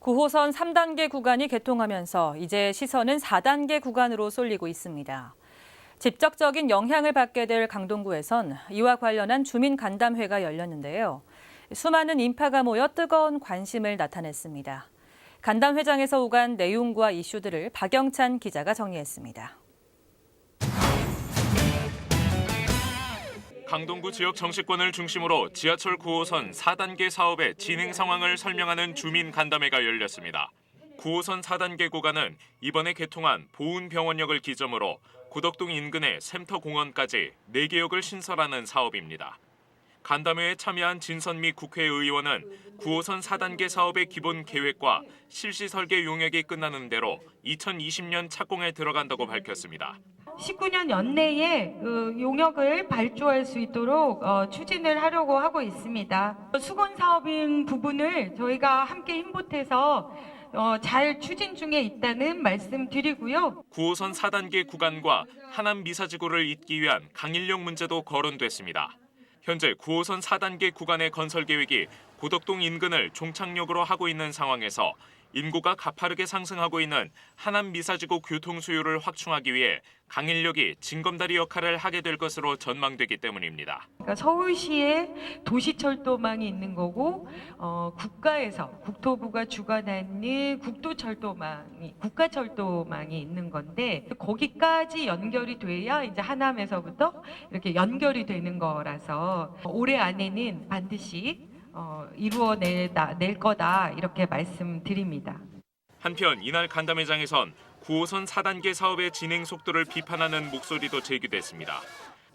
9호선 3단계 구간이 개통하면서 이제 시선은 4단계 구간으로 쏠리고 있습니다. 직접적인 영향을 받게 될 강동구에선 이와 관련한 주민 간담회가 열렸는데요. 수많은 인파가 모여 뜨거운 관심을 나타냈습니다. 간담회장에서 오간 내용과 이슈들을 박영찬 기자가 정리했습니다. 강동구 지역 정치권을 중심으로 지하철 9호선 4단계 사업의 진행 상황을 설명하는 주민 간담회가 열렸습니다. 9호선 4단계 구간은 이번에 개통한 보은병원역을 기점으로 고덕동 인근의 샘터공원까지 4개역을 신설하는 사업입니다. 간담회에 참여한 진선미 국회의원은 9호선 4단계 사업의 기본 계획과 실시 설계 용역이 끝나는 대로 2020년 착공에 들어간다고 밝혔습니다. 19년 연내에 그 용역을 발주할 수 있도록 어, 추진을 하려고 하고 있습니다. 수건 사업인 부분을 저희가 함께 힘보태서 어, 잘 추진 중에 있다는 말씀 드리고요. 9호선 4단계 구간과 하남 미사지구를 잇기 위한 강인력 문제도 거론됐습니다. 현재 9호선 4단계 구간의 건설 계획이 고덕동 인근을 종착역으로 하고 있는 상황에서 인구가 가파르게 상승하고 있는 하남 미사지구 교통 수요를 확충하기 위해 강인력이 징검다리 역할을 하게 될 것으로 전망되기 때문입니다. 그러니까 서울시에 도시철도망이 있는 거고 어, 국가에서 국토부가 주관하는 국도철도망이 국가철도망이 있는 건데 거기까지 연결이 돼야 이제 하남에서부터 이렇게 연결이 되는 거라서 올해 안에는 반드시 어, 이루어내다 낼 거다 이렇게 말씀드립니다. 한편 이날 간담회장에선 9호선 4단계 사업의 진행 속도를 비판하는 목소리도 제기됐습니다.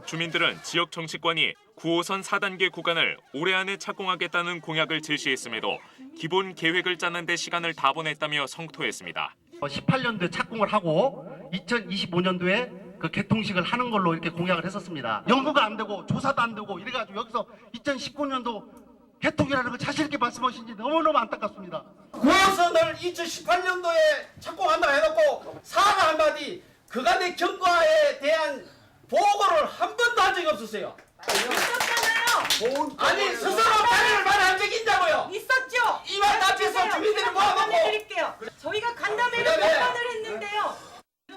주민들은 지역 정치권이 9호선 4단계 구간을 올해 안에 착공하겠다는 공약을 제시했음에도 기본 계획을 짜는 데 시간을 다 보냈다며 성토했습니다. 18년도에 착공을 하고 2025년도에 그 개통식을 하는 걸로 이렇게 공약을 했었습니다. 연구가 안 되고 조사도 안 되고 이래가지고 여기서 2019년도 개통이라는 걸 자신 있게 말씀하신지 너무너무 안타깝습니다. 9호선을 2018년도에 착공한다 해놓고 사과 한마디 그간의 경과에 대한 보고를 한 번도 한 적이 없었어요. 아니 스스로 자리를 말한 적이 있냐고요. 있었죠. 이말 앞에서 주민들이 모아놓고 드릴게요. 저희가 간담회를 몇 그다음에 번을 했는데요.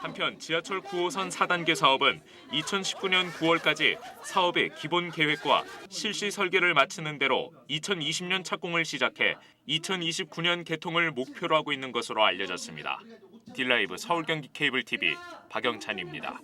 한편 지하철 9호선 4단계 사업은 2019년 9월까지 사업의 기본 계획과 실시 설계를 마치는 대로 2020년 착공을 시작해 2029년 개통을 목표로 하고 있는 것으로 알려졌습니다. 딜라이브 서울 경기 케이블 TV 박영찬입니다.